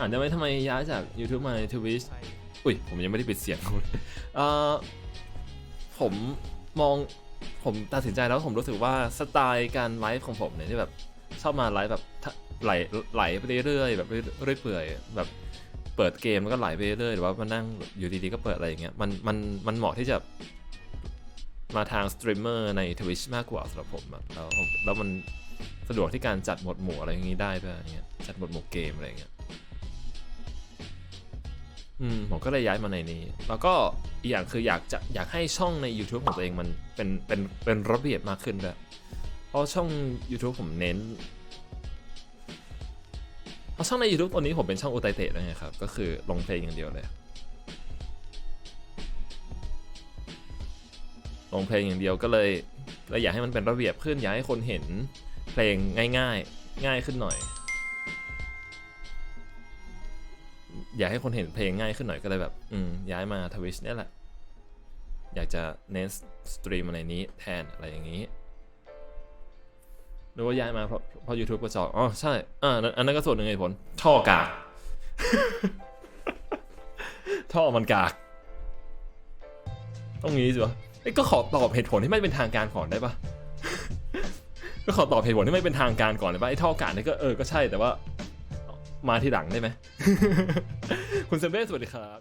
ถามได้ไหมทำไมย้ายจาก YouTube มาทวิชอุ้ย ผมยังไม่ได้ปิดเสียงคุณเอ่อผมมองผมตัดสินใจแล้วผมรู้สึกว่าสไตล์การไลฟ์ของผมเนี่ยที่แบบชอบมาไลฟ์แบบไหลไหลไปเรื่อยๆแบบเรื่อยเปื่อยแบบเปิดเกมแล้วก็ไหลไปเรื่อยหรือว่ามานั่งอยู่ดีๆก็เปิดอะไรอย่างเงี้ยมันมันมันเหมาะที่จะมาทางสตรีมเมอร์ใน Twitch มากกว่าสำหรับผมอะแล้วแล้วมันสะดวกที่การจัดหมวดหมู่อะไรอย่างงี้ได้ด้วยอย่างเงี้ยจัดหมวดหมู่เกมอะไรอย่างเงี้ย ผมก็เลยย้ายมาในนี้ แล้วก็อีกอย่างคืออยากจะอยากให้ช่องใน YouTube ของตัวเองมันเป็นเป็นเป็นระเบียบมากขึ้นด้วยเพราะช่อง YouTube ผมเน้นเพราะช่องใน YouTube ตอนนี้ผมเป็นช่องโอไตเตะแล้วไงครับ ก็คือลงเพลงอย่างเดียวเลย ลงเพลงอย่างเดียวก็เลยเลยอยากให้มันเป็นระเบียบขึ้นอยากให้คนเห็นเพลงง่าย ๆ ง่ายขึ้นหน่อย อยากให้คนเห็นเพลงง่ายขึ้นหน่อยก็เลยแบบ อืม ย้ายมาทวิชเนี่ยแหละ อยากจะเน้นสตรีมอะไรนี้แทนอะไรอย่างนี้หรือว่าย้ายมาเพราะเพราะ YouTube กระจอกอ๋อใช่อ่าอันนั้นก็ส่วนหนึ่งเหตุผลท่อกาก ท่อมันกากต้องงี้สิวะก็ขอตอบเหตุผลที่ไม่เป็นทางการก่อนได้ปะก็ขอตอบเหตุผลที่ไม่เป็นทางการก่อนเลยปะไอ้ท่อกากนี่ก็เออก็ใช่แต่ว่า มาทีหลังได้ไหม คุณเซมเบ้สวัสดีครับ